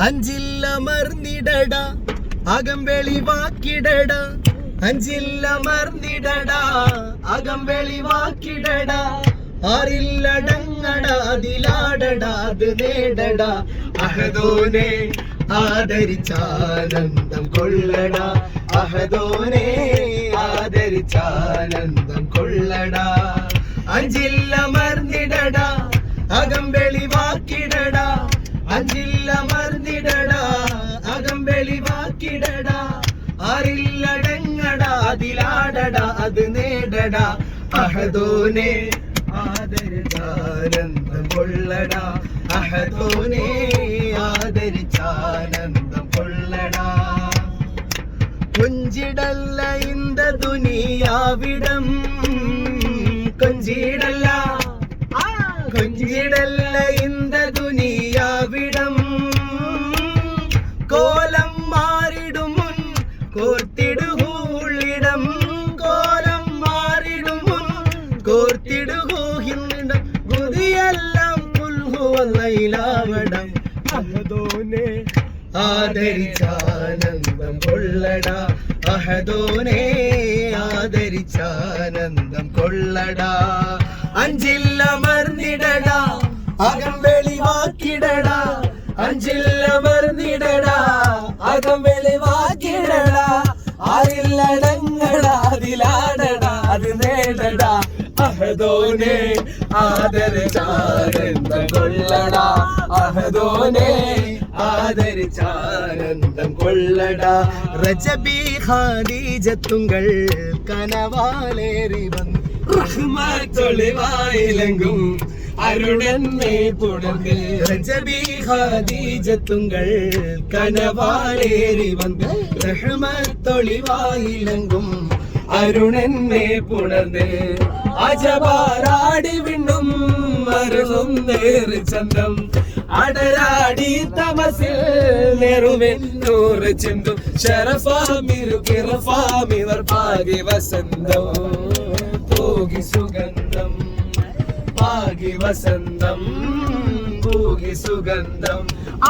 അഞ്ചില്ലമർന്നിടട അകം വെളിവാക്കിടട. അഞ്ചില്ലമർന്നിടട അകം വെളിവാക്കിടട. ആറില്ലടങ്ങട അതിലാടട അത് നേടട. അഹദോനെ ആദരിച്ചാനന്ദം കൊള്ളട. അഹദോനെ ആദരിച്ചാനന്ദം കൊള്ളട. അഞ്ചില്ലമർന്നിടട അത് നേടട. അഹദോനെ ആദരിച്ചാനന്ദം കൊള്ളട. അഹദോനെ ആദരിച്ചാനന്ദം കൊള്ളട. കൊഞ്ചിടല്ല ഇന്ത ദുനിയാവിടം. ആദരിച്ചാനന്ദം കൊള്ളട. അഹദോനെ ആദരിച്ചാനന്ദം കൊള്ളട. അഞ്ചില്ലമർന്നിടട അകം വെളിവാക്കിടട. അഞ്ചില്ലമർന്നിടട അകം വെളിവാക്കിടട. ആരില്ലടങ്ങട അതിലാടട അത് നേടട. അഹദോനെ ആദരിച്ചാനന്ദം കൊള്ളട. അഹദോനെ ആദരിച്ചാനന്ദം കൊള്ളട. റജബി ഖാദീജത്തുങ്കൾ കനവാലേറി വന്നു. റഹ്മത്തൊളിവായിലെങ്കും അരുണന്നെ പുണർന്ന് റജബി ഖാദീജത്തുങ്കൾ കനവാലേറി വന്ന്. റഹ്മത്തൊളിവായിലെങ്കും അരുണന്നെ പുണർന്ന് അജപാരാടി വിണ്ണും മരുന്നും നേറ് ചന്തം. അടരാടി തമസിൽ നെറുവെന്നൂറ് ചിന്തും. ശരഫാമിരു കിറഫാമിവർ പാകി വസന്തം പോകി സുഗന്ധം പാകി വസന്തം പൂകി സുഗന്ധം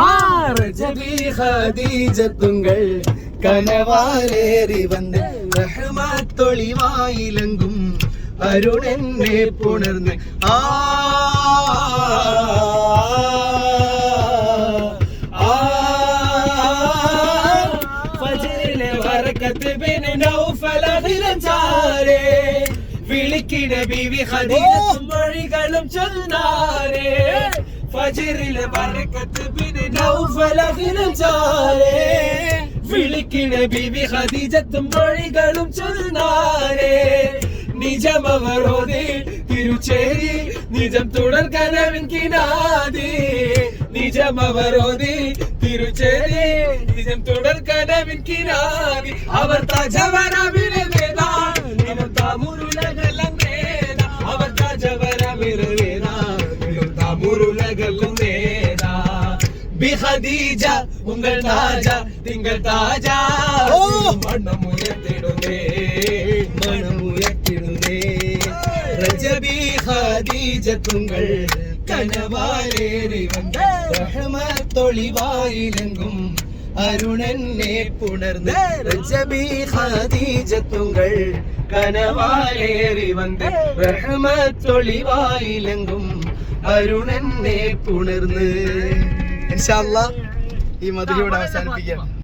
ആറജബി ഖദീജത്തുങ്കൾ കനവാലേറി വന്ന് റഹ്മത്തൊളിവായിലങ്കും അരുണെന്നെ പുണർന്ന്. ആ ഫജ്റിലെ ബറക്കത്ത് ബിൻ നൗഫൽ അഖിലഞ്ചാരേ വിളിക്കിട ബിവി ഹദീസും മൊഴികളും ചൊന്നാരേ. ഫജ്റിലെ ബറക്കത്ത് ബിൻ നൗഫൽ അഖിലഞ്ചാരേ വിളിക്കിട ബിവി ഹദീജത്തും മൊഴികളും ചൊന്നാരേ. നിജമവരോതി തിരുച്ചേരി നിജം തുടർ കനവിൻ കിനാതി നിജമവരോതി തിരുച്ചേരി நெஞ்சம் தொடர் கனவின் கிராவி அவர் தஜவரமிருவேதான் இவர் தாமுருலகெல்லாம் வேதா அவர் தஜவரமிருவேதான் இவர் தாமுருலகெல்லாம் வேதா ബിഹദീജ ഉങ്ങൾ താജ തിങ്കൾ താജ. മണമുയർത്തിടുന്നേ മണമുയർത്തിടുന്നേ രജബി ഹദീജ തുങ്കൾ കനവാലേറി വന്ന റഹ്മത്തൊളിവായിലെങ്കും അരുണനെ പുണർന്ന് ഖദീജത്തുങ്കൾ കനവാലേറി വന്ന് റഹ്മത്തൊളിവായിലെങ്കും അരുണനെ പുണർന്ന്. ഇൻഷാ അല്ലാ ഈ മധുരയോട് അവസാനിപ്പിക്കാം.